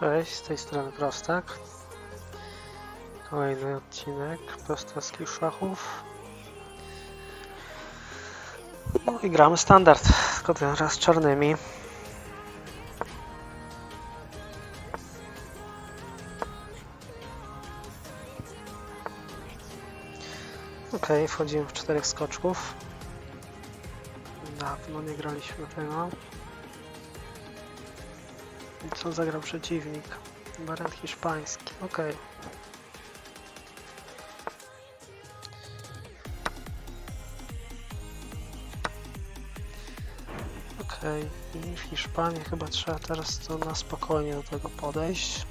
Cześć, z tej strony Prostak. Kolejny odcinek prostowskich szachów. No i gramy standard, tylko teraz czarnymi. Ok, wchodzimy w czterech skoczków. Dawno nie graliśmy tego. Co zagrał przeciwnik? Wariant hiszpański. Ok. Ok. I w Hiszpanii chyba trzeba teraz to na spokojnie do tego podejść.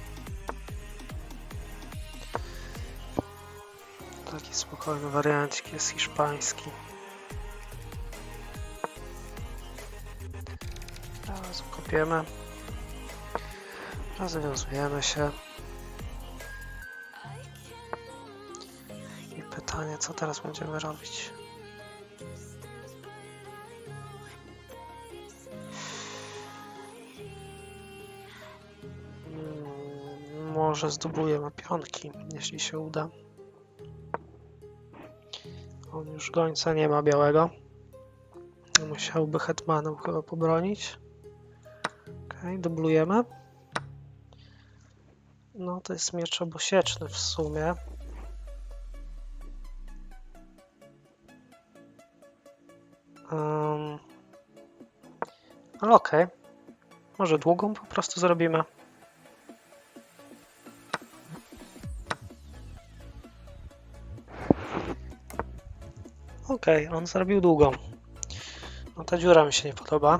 Taki spokojny wariancik jest hiszpański. Teraz kopiemy. Rozwiązujemy się. I pytanie, co teraz będziemy robić? Może zdublujemy pionki, jeśli się uda. On już gońca nie ma białego. Musiałby hetmanem chyba pobronić. Okej, dublujemy. No, to jest miecz obosieczny w sumie. Um, ale okej. Może długą po prostu zrobimy. Okej, on zrobił długą. No ta dziura mi się nie podoba.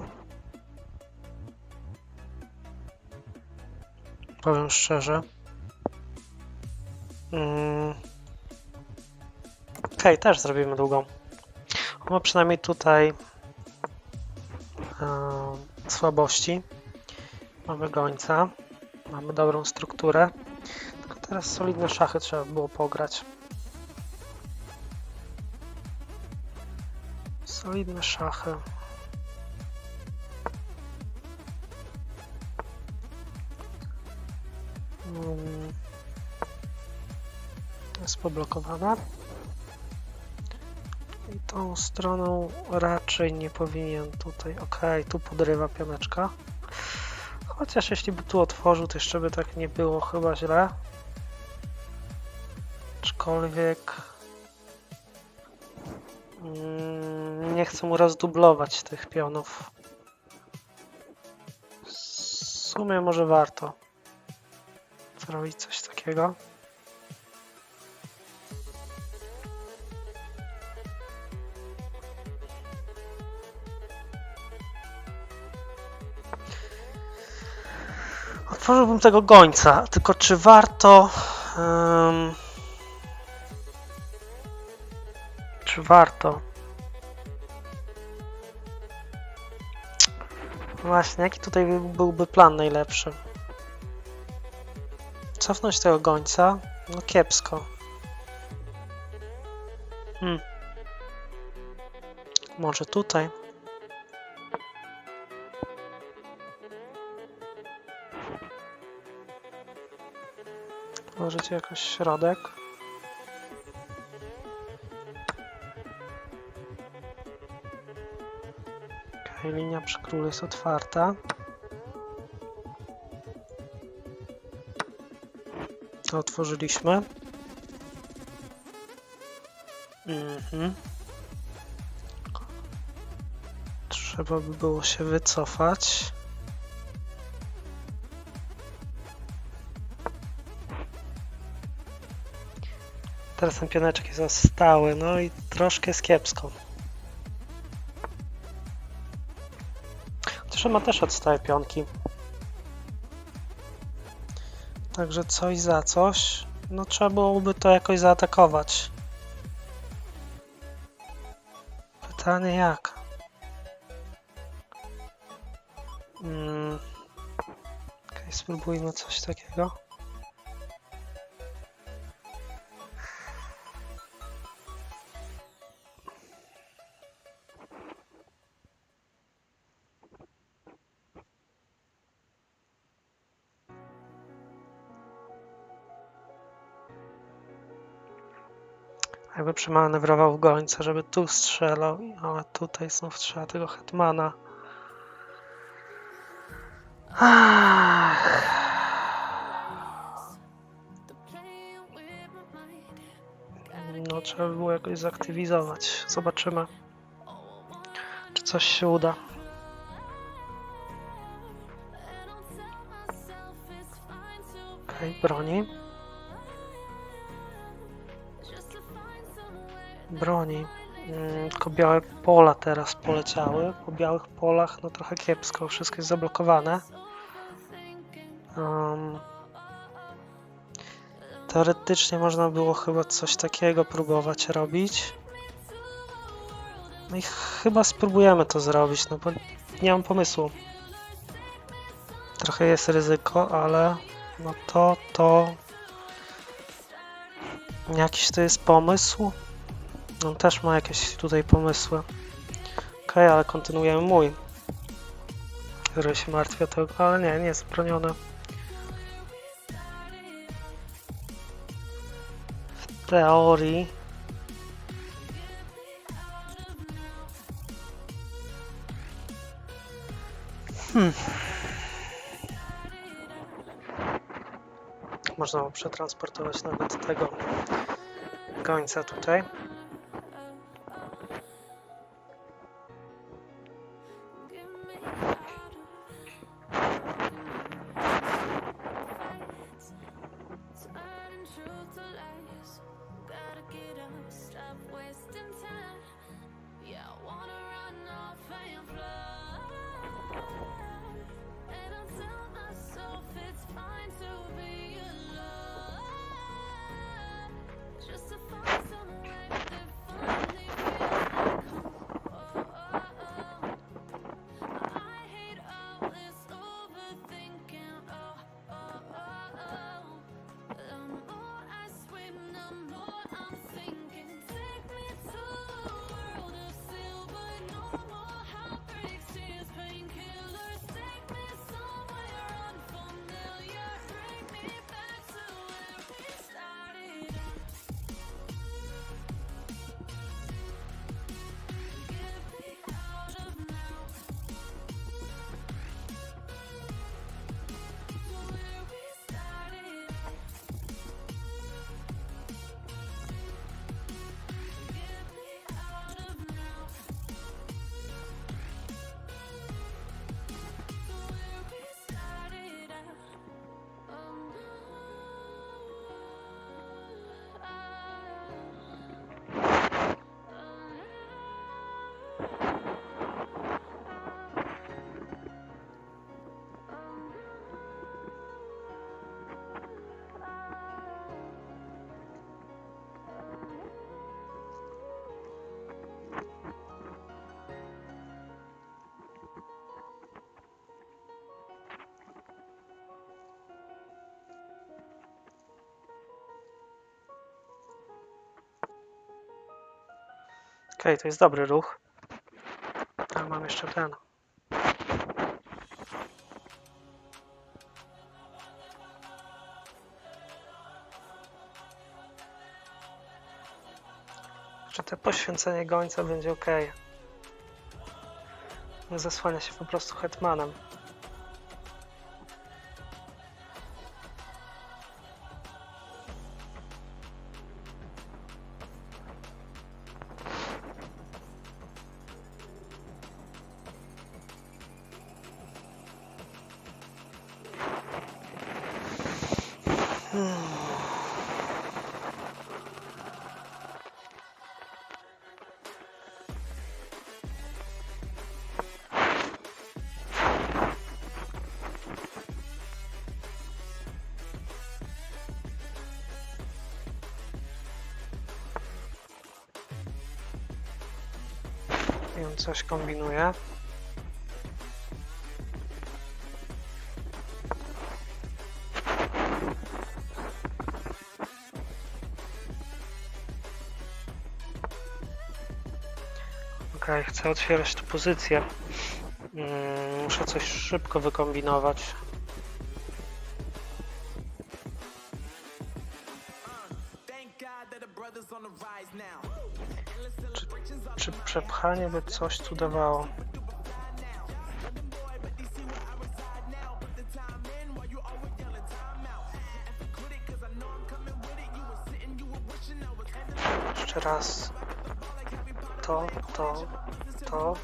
Powiem szczerze. Mm. Okej, też zrobimy długą. Ma przynajmniej tutaj e, słabości. Mamy gońca. Mamy dobrą strukturę. Tylko teraz solidne szachy trzeba było pograć. Solidne szachy. Poblokowana. I tą stroną raczej nie powinien tutaj. Ok, tu podrywa pioneczka. Chociaż jeśli by tu otworzył, to jeszcze by tak nie było chyba źle. Aczkolwiek mm, nie chcę mu rozdublować tych pionów. W sumie może warto zrobić coś takiego. Otworzyłbym tego gońca, tylko czy warto. em, czy warto? Właśnie, jaki tutaj by- byłby plan najlepszy? Cofnąć tego gońca? No kiepsko. Hmm. Może tutaj? Możecie jakoś środek? Okej, linia przy królu jest otwarta. To otworzyliśmy. Mhm. Trzeba by było się wycofać. Teraz ten pioneczek jest stały, no i troszkę jest kiepsko. Chociaż ma też odstałe pionki. Także coś za coś. No trzeba byłoby to jakoś zaatakować. Pytanie jak? Mm. Okej, spróbujmy coś takiego. Jakby przemanewrował gońca, żeby tu strzelał, ale tutaj znów trzeba tego hetmana. No, trzeba by było jakoś zaktywizować. Zobaczymy, czy coś się uda. Okej, broni. Broni. Mm, Tylko białe pola teraz poleciały. Po białych polach, no trochę kiepsko, wszystko jest zablokowane. Um, teoretycznie można było chyba coś takiego próbować robić. No i chyba spróbujemy to zrobić, no bo nie mam pomysłu. Trochę jest ryzyko, ale no to, to... Jakiś to jest pomysł? On też ma jakieś tutaj pomysły. Okej, ale kontynuujemy mój. Który się martwi o to, ale nie, nie jest broniony. W teorii. Hmm. Można przetransportować nawet tego gońca tutaj. Okej, to jest dobry ruch. Ale mam jeszcze ten. Że to poświęcenie gońca będzie ok. Zasłania się po prostu hetmanem. On coś kombinuje. Okej, chcę otwierać tu pozycję. Mm, muszę coś szybko wykombinować. Przepchanie by coś tu dawało? Jeszcze raz. To, to, to.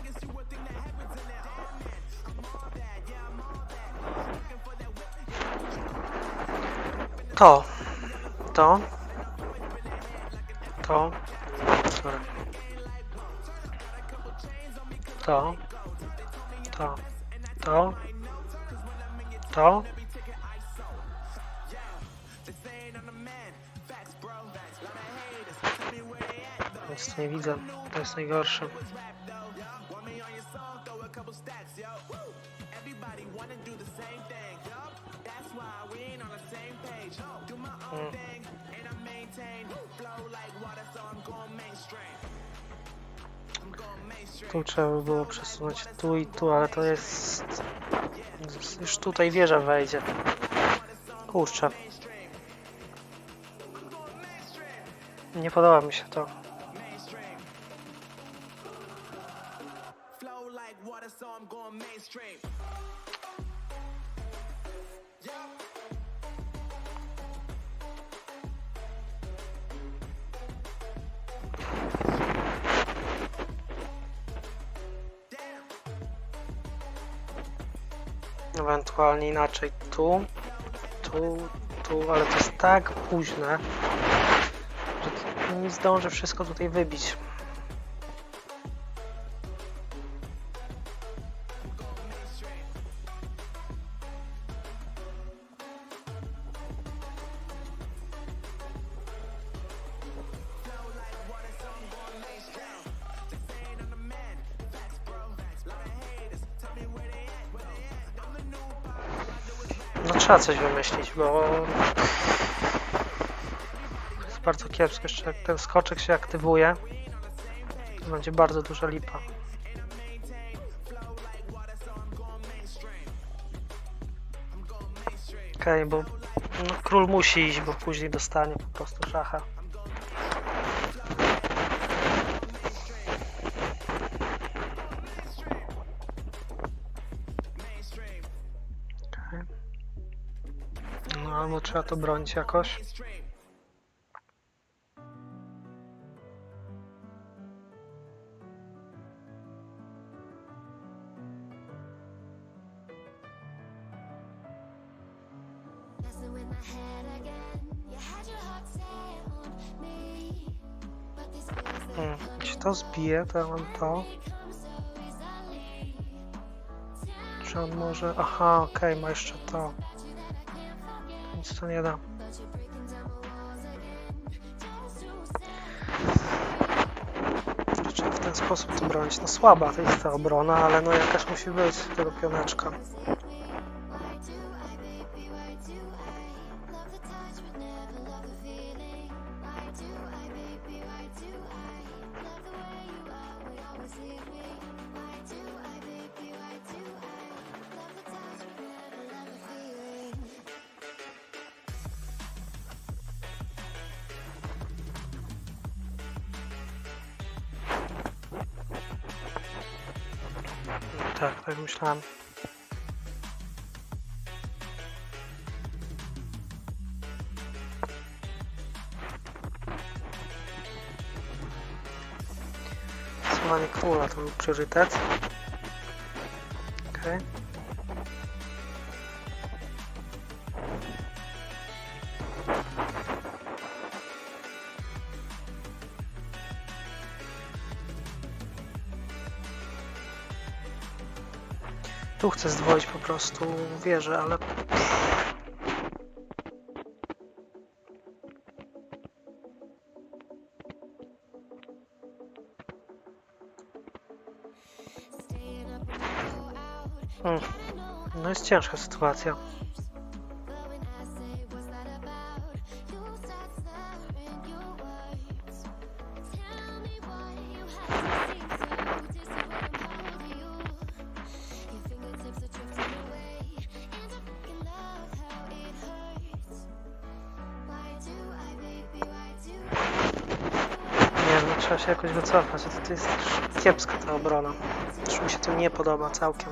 To. To. To. Sorry. To. To. To. To. Nic nie widzę. To jest najgorsze. Tu trzeba by było przesunąć tu i tu, ale to jest... Już tutaj wieża wejdzie. Kurczę. Nie podoba mi się to. Ewentualnie inaczej tu, tu, tu, ale to jest tak późne, że nie zdążę wszystko tutaj wybić. No trzeba coś wymyślić, bo jest bardzo kiepsko. Jeszcze jak ten skoczek się aktywuje, to będzie bardzo duża lipa. Okej, bo no, król musi iść, bo później dostanie po prostu szacha. But these feels they Hmm. Jeśli to zbije, to ja mam to. Czy on może... Aha, okej, ma jeszcze to. Nic to nie da. Trzeba w ten sposób to bronić? No słaba to jest ta obrona, ale no jakaś musi być tego pioneczka. Tak, tak myślałem. Złamanie króla to był priorytet. Tu chcę zdwoić po prostu wieżę, ale Staying up when I go out. mm, no jest ciężka sytuacja. Trzeba się jakoś wycofać. a To jest kiepska ta obrona. Już mi się to nie podoba całkiem.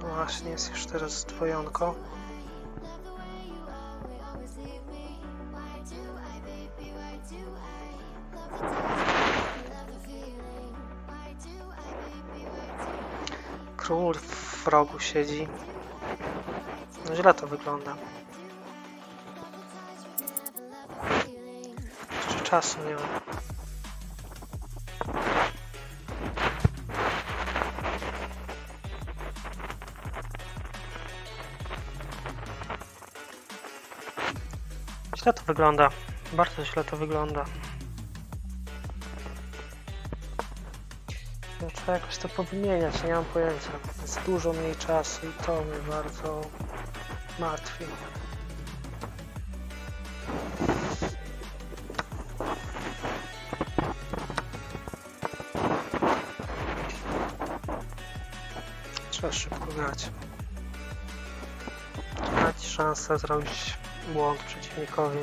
Właśnie, jest już teraz dwojonko. Król w rogu siedzi. No źle to wygląda. Czasu nie ma. Źle to wygląda. Bardzo źle to wygląda. No, trzeba jakoś to powymieniać, nie mam pojęcia. Jest dużo mniej czasu i to mnie bardzo martwi. Grać. Dać szansę zrobić błąd przeciwnikowi.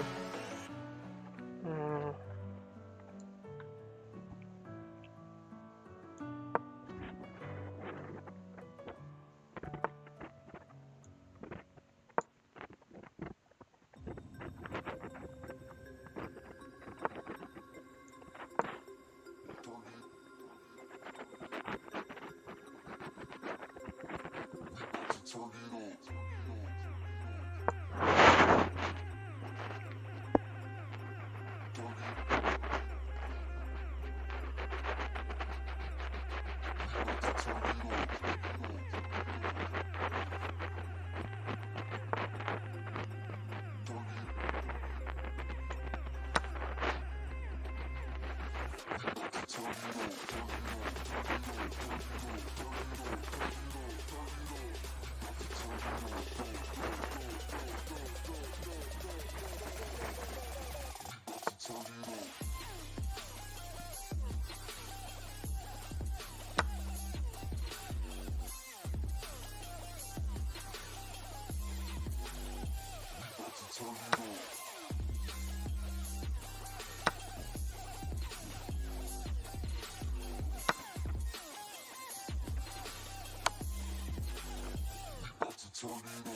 turning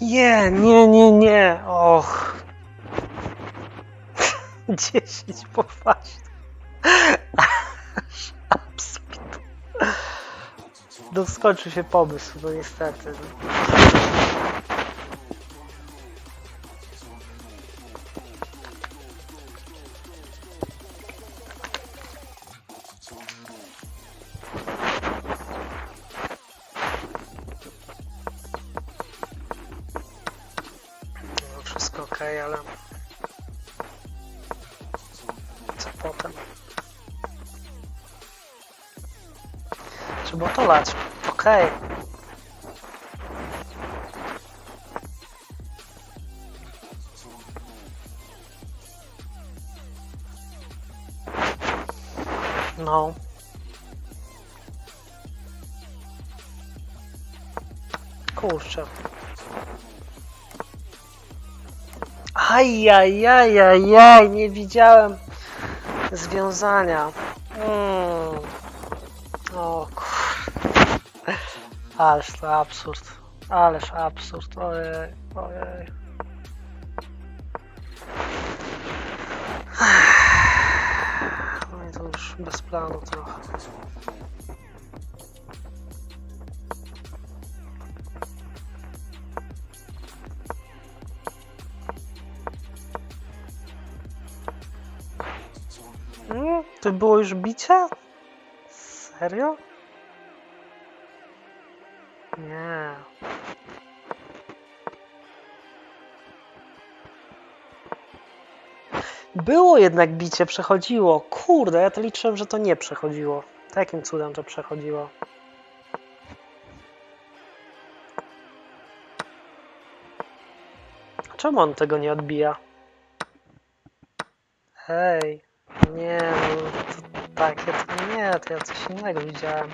Nie, nie, nie, nie. Och. 10 popaść. Absurd. Doskoczy się pomysł, no niestety. no. No, wszystko ok, ale co potem? Trzeba to lać. Okej. No. Kurczę. Ajajajajaj, nie widziałem związania. Mm. O kur... Ależ to absurd. Ależ absurd. Ojej, ojej. No i to już bez planu trochę. To było już bicie? Serio? Nie. Było jednak bicie, przechodziło. Kurde, ja to liczyłem, że to nie przechodziło. Takim cudem to przechodziło. Czemu on tego nie odbija? Hej, nie, takie to nie, to ja coś innego widziałem.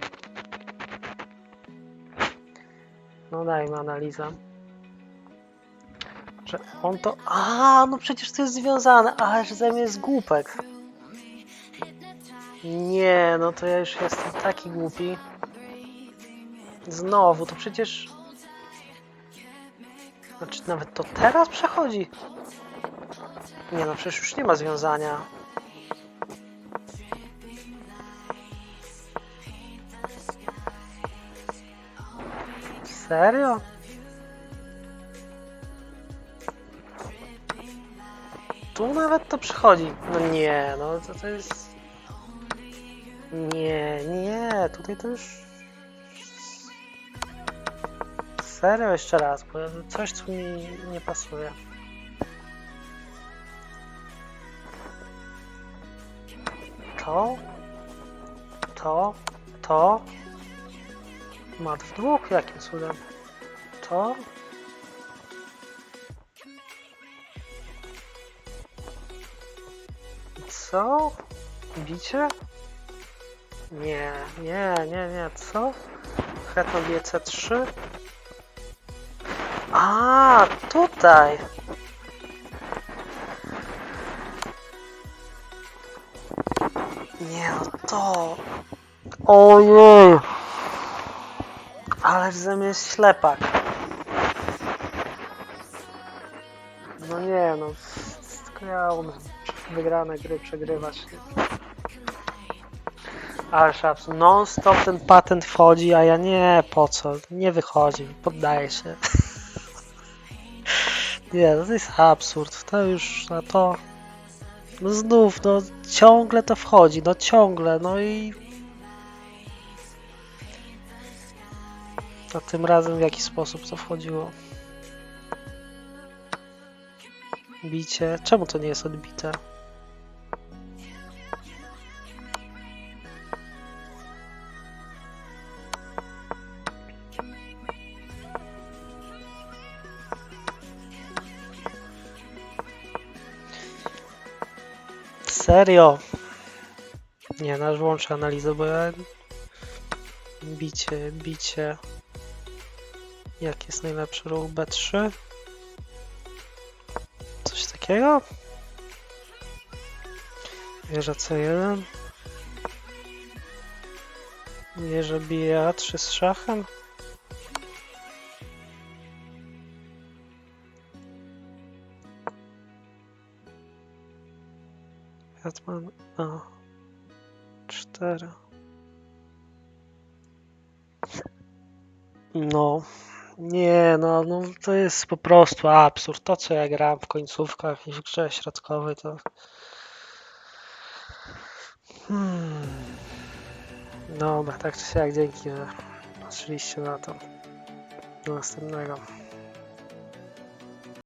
No dajmy analizę. Że on to... A, no przecież to jest związane, ależ ze mnie jest głupek. Nie, no to ja już jestem taki głupi. Znowu, to przecież... Znaczy nawet to teraz przechodzi. Nie no, przecież już nie ma związania. Serio? Tu nawet to przychodzi. No nie, no to, to jest... Nie, nie, tutaj to już... Serio jeszcze raz, bo coś tu mi nie pasuje. To, to, to. Mat w dwóch, jakim cudem? To. Co? Bicie? Nie, nie, nie, nie, co? Hetman bije C3? A, tutaj! Nie, no to... Ojej! Ależ ze mnie jest ślepak. No nie, no... Tylko ja umiem wygrane gry przegrywać. Ależ absurd. Non-stop ten patent wchodzi, a ja nie, po co? Nie wychodzi, poddaję się. nie, no to jest absurd. To już, na to... No znów, no ciągle to wchodzi, no ciągle, no i... A tym razem w jaki sposób to wchodziło? Bicie. Czemu to nie jest odbite? Serio? Nie, nasz włączę analizę, bo ja... Bicie, bicie... Jaki jest najlepszy ruch? B3? Coś takiego? Wieża C1. Wieża bije A3 z szachem. Hetman A4. No, nie, no, no to jest po prostu absurd. To, co ja grałem w końcówkach i w grze środkowej, to. Hmm. Dobra, tak czy siak, dzięki, że patrzyliście na to. Do następnego.